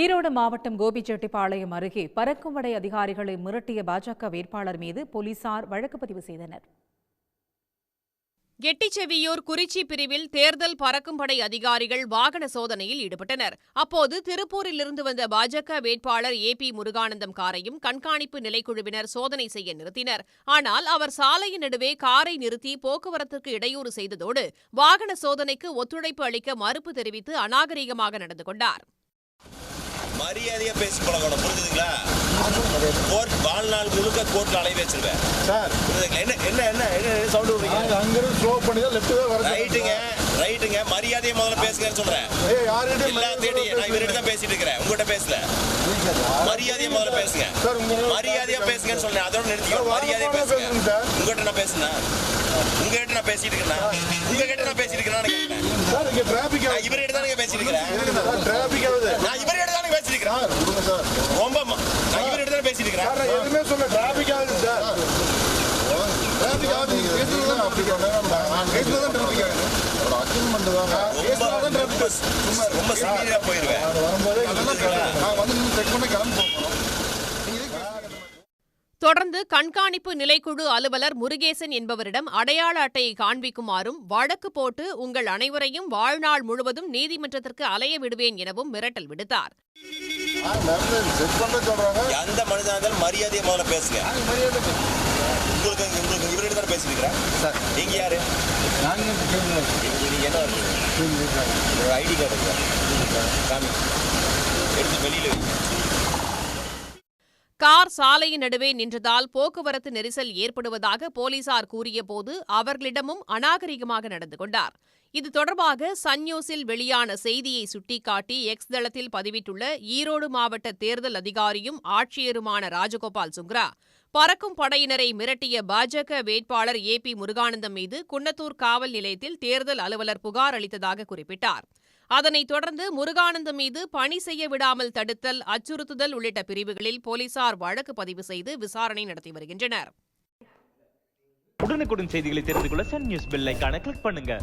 ஈரோடு மாவட்டம் கோபிச்செட்டிப்பாளையம் அருகே பறக்கும் படை அதிகாரிகளை மிரட்டிய பாஜக வேட்பாளர் மீது போலீசார் வழக்கு பதிவு செய்தனர். எட்டிச்செவியூர் குறிச்சி பிரிவில் தேர்தல் பறக்கும் படை அதிகாரிகள் வாகன சோதனையில் ஈடுபட்டனர். அப்போது திருப்பூரிலிருந்து வந்த பாஜக வேட்பாளர் ஏ பி முருகானந்தம் காரையும் கண்காணிப்பு நிலைக்குழுவினர் சோதனை செய்ய நிறுத்தினர். ஆனால் அவர் சாலையின் நடுவே காரை நிறுத்தி போக்குவரத்துக்கு இடையூறு செய்ததோடு வாகன சோதனைக்கு ஒத்துழைப்பு அளிக்க மறுப்பு தெரிவித்து அநாகரிகமாக நடந்து கொண்டார். மரியாதையா பேசி பழகணும் புரிஞ்சுதுங்களா? கோர்ட் வாழ்நாள் முழுக்க கோர்ட்ல அலைய வச்சிருவேன். சார். என்ன என்ன என்ன என்ன சவுண்ட் விடுறீங்க? அங்கிருந்து ஸ்லோ பண்ணி தான் லெஃப்ட் தான் ரைட்டுங்க ரைட்டுங்க மரியாதையை முதல்ல பேசுங்கன்னு சொல்றேன். ஏய் யார்கிட்ட எல்லாத்தையும் நான் இவர்கிட்ட தான் பேசிட்டு இருக்கிறேன். உங்ககிட்ட பேசல. மரியாதையை முதல்ல பேசுங்க. மரியாதையா பேசுங்கன்னு சொன்னேன். அதோட நிறுத்திக்கோ மரியாதையா பேசுங்க. உங்ககிட்ட நான் பேசுனேன் உங்ககிட்ட நான் பேசிட்டு இருக்கேன்? உங்ககிட்ட நான் பேசிட்டு இருக்கேன் சார் இங்க டிராபிக் இவர்கிட்ட தான் பேசிட்டு இருக்கிறேன் டிராபிக் ஆகுது. நான் இவர்கிட்ட தான் பேசிட்டு இருக்கிறேன் சார் கொடுங்க சார் ரொம்ப ம- நான் இவர்கிட்ட தான் பேசிட்டு இருக்கிறேன் சார் நான் எதுவுமே சொல்ல டிராபிக் ஆகுது சார். டிராபிக் ஆகுது நீங்க பேசுறது தான் அப்படி நான் பேசுறது தான் டிராபிக் ஆகுது ஒரு அக்ரிமெண்ட் தான். பேசுறது தான் ரொம்ப டிராபிக் ரொம்ப சிவியரா போயிருவேன். நான் வரும்போதே நான் வந்து நீங்க செக் பண்ணி கிளம்பி போகணும். தொடர்ந்து கண்காணிப்பு நிலைக்குழு அலுவலர் முருகேசன் என்பவரிடம் அடையாள அட்டையை காண்பிக்குமாறும் வழக்கு போட்டு உங்கள் அனைவரையும் வாழ்நாள் முழுவதும் நீதிமன்றத்திற்கு அலைய விடுவேன் எனவும் மிரட்டல் விடுத்தார். செக் பண்ண சொல்றாங்க எந்த மனிதனா இருந்தாலும் மரியாதையை முதல்ல பேசுங்க. உங்களுக்கு உங்களுக்கு இவர்கிட்ட தான் பேசிட்டு இருக்கிறேன் சார். நீங்க யாரு? நீங்க என்ன இருக்கு ஒரு ஐடி கார்டு இருக்கா. சாமி எடுத்து வெளியில வைங்க. கார் சாலையின் நடுவே நின்றதால் போக்குவரத்து நெரிசல் ஏற்படுவதாக போலீசார் கூறியபோது அவர்களிடமும் அநாகரிகமாக நடந்து கொண்டார். இது தொடர்பாக சன் நியூஸில் வெளியான செய்தியை சுட்டிக்காட்டி எக்ஸ் தளத்தில் பதிவிட்டுள்ள ஈரோடு மாவட்ட தேர்தல் அதிகாரியும் ஆட்சியருமான ராஜகோபால் சுக்ரா பறக்கும் படையினரை மிரட்டிய பாஜக வேட்பாளர் ஏ பி முருகானந்தம் மீது குன்னத்தூர் காவல் நிலையத்தில் தேர்தல் அலுவலர் புகார் அளித்ததாக குறிப்பிட்டார். அதனைத் தொடர்ந்து முருகானந்தம் மீது பணி செய்ய விடாமல் தடுத்தல் அச்சுறுத்துதல் உள்ளிட்ட பிரிவுகளில் போலீசார் வழக்கு பதிவு செய்து விசாரணை நடத்தி வருகின்றனர். உடனுக்குடன் செய்திகளை தெரிந்து கொள்ள சன் நியூஸ் பெல் கிளிக் பண்ணுங்க.